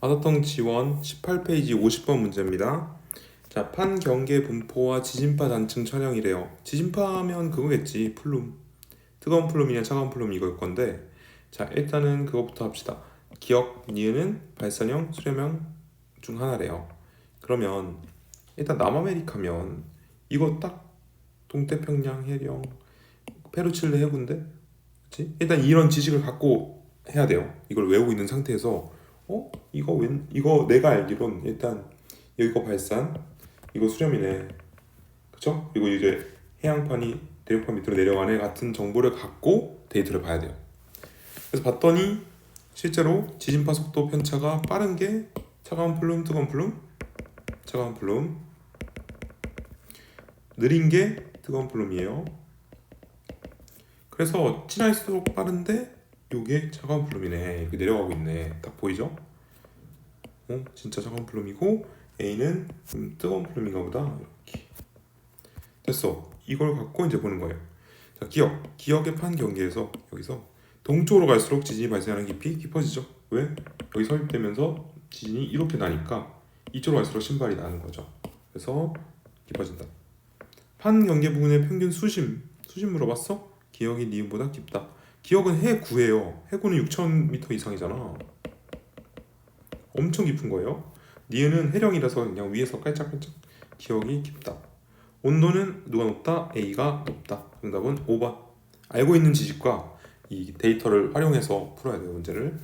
아사통 지원 18페이지 50번 문제입니다. 자, 판 경계 분포와 지진파 단층 촬영이래요. 지진파면 그거겠지. 플룸. 뜨거운 플룸이냐 차가운 플룸 이걸 건데. 자, 일단은 그거부터 합시다. 기억 니은은 발산형 수렴형 중 하나래요. 그러면 일단 남아메리카면 이거 딱 동태평양 해령 페루칠레 해군데 그치? 일단 이런 지식을 갖고 해야 돼요. 이걸 외우고 있는 상태에서 어? 이거 웬 이거 내가 알기론 일단 이거 발산 이거 수렴이네. 그쵸? 그리고 이제 해양판이 대륙판 밑으로 내려가네 같은 정보를 갖고 데이터를 봐야 돼요. 그래서 봤더니 실제로 지진파 속도 편차가 빠른 게 차가운 플룸, 뜨거운 플룸, 차가운 플룸, 느린 게 뜨거운 플룸이에요. 그래서 진할수록 빠른데 요게 차가운 플룸이네. 이렇게 내려가고 있네. 딱 보이죠? 어, 진짜 차가운 플룸이고 A는 좀 뜨거운 플룸인가 보다. 이렇게. 됐어. 이걸 갖고 이제 보는 거예요. 자, 기억. 기억의 판 경계에서 여기서 동쪽으로 갈수록 지진이 발생하는 깊이 깊어지죠. 왜? 여기 서입되면서 지진이 이렇게 나니까 이쪽으로 갈수록 신발이 나는 거죠. 그래서 깊어진다. 판 경계 부분의 평균 수심. 수심 물어봤어? 기억이 니은보다 깊다. 기억은 해구예요. 해구는 6,000m 이상이잖아. 엄청 깊은 거예요. 니은은 해령이라서 그냥 위에서 깔짝깔짝 기억이 깊다. 온도는 누가 높다? A가 높다. 정답은 5번. 알고 있는 지식과 이 데이터를 활용해서 풀어야 돼요 문제를.